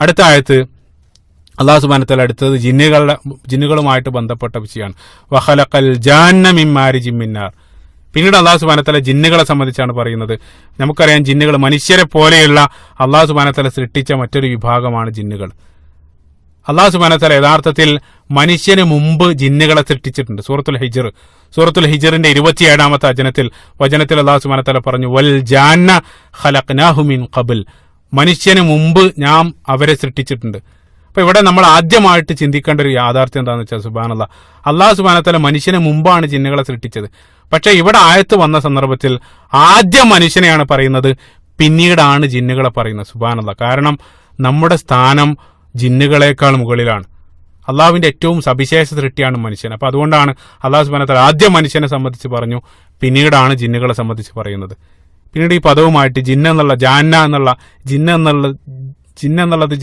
അടുത്ത ആയത്ത് അള്ളാഹു സുബാനത്തല അടുത്തത് ജിന്നുകളുടെ ജിന്നുകളുമായിട്ട് ബന്ധപ്പെട്ട വിഷയമാണ്. വഹലക്കൽ ജാന്നമിമാരി ജിമ്മിന്നാർ പിന്നീട് അള്ളാഹു സുബാനത്തല ജിന്നുകളെ സംബന്ധിച്ചാണ് പറയുന്നത്. നമുക്കറിയാം ജിന്നുകൾ മനുഷ്യരെ പോലെയുള്ള അള്ളാഹു സുബാനത്തല സൃഷ്ടിച്ച മറ്റൊരു വിഭാഗമാണ് ജിന്നുകൾ. അള്ളാഹു സുബാനത്തല യഥാർത്ഥത്തിൽ മനുഷ്യന് മുമ്പ് ജിന്നുകളെ സൃഷ്ടിച്ചിട്ടുണ്ട്. സൂറത്തുൽ ഹിജർ. സൂറത്തുൽ ഹിജറിന്റെ ഇരുപത്തിയേഴാമത്തെ വചനത്തിൽ വചനത്തിൽ അള്ളാഹു സുബാനത്തല പറഞ്ഞു വൽ ജാന്ന ഖലഖ്നാഹുമിൻ ഖബിൽ. മനുഷ്യന് മുമ്പ് ഞാൻ അവരെ സൃഷ്ടിച്ചിട്ടുണ്ട്. അപ്പൊ ഇവിടെ നമ്മൾ ആദ്യമായിട്ട് ചിന്തിക്കേണ്ട ഒരു യാഥാർത്ഥ്യം എന്താണെന്ന് വെച്ചാൽ സുബാനല്ല അള്ളാഹു സുബാനത്തല മനുഷ്യന് മുമ്പാണ് ജിന്നുകളെ സൃഷ്ടിച്ചത്. പക്ഷെ ഇവിടെ ആയത്ത് വന്ന സന്ദർഭത്തിൽ ആദ്യം മനുഷ്യനെയാണ് പറയുന്നത് പിന്നീടാണ് ജിന്നുകളെ പറയുന്നത് സുബാനല്ല കാരണം നമ്മുടെ സ്ഥാനം ജിന്നുകളെക്കാൾ മുകളിലാണ്. അള്ളാഹുവിന്റെ ഏറ്റവും സവിശേഷ സൃഷ്ടിയാണ് മനുഷ്യൻ. അപ്പൊ അതുകൊണ്ടാണ് അള്ളാഹു സുബാനത്തല ആദ്യം മനുഷ്യനെ സംബന്ധിച്ച് പറഞ്ഞു പിന്നീടാണ് ജിന്നുകളെ സംബന്ധിച്ച് പറയുന്നത്. പിന്നീട് ഈ പദവുമായിട്ട് ജിന്ന എന്നുള്ള ജാന്ന എന്നുള്ള ജിന്ന എന്നുള്ള ജിന്ന എന്നുള്ളത്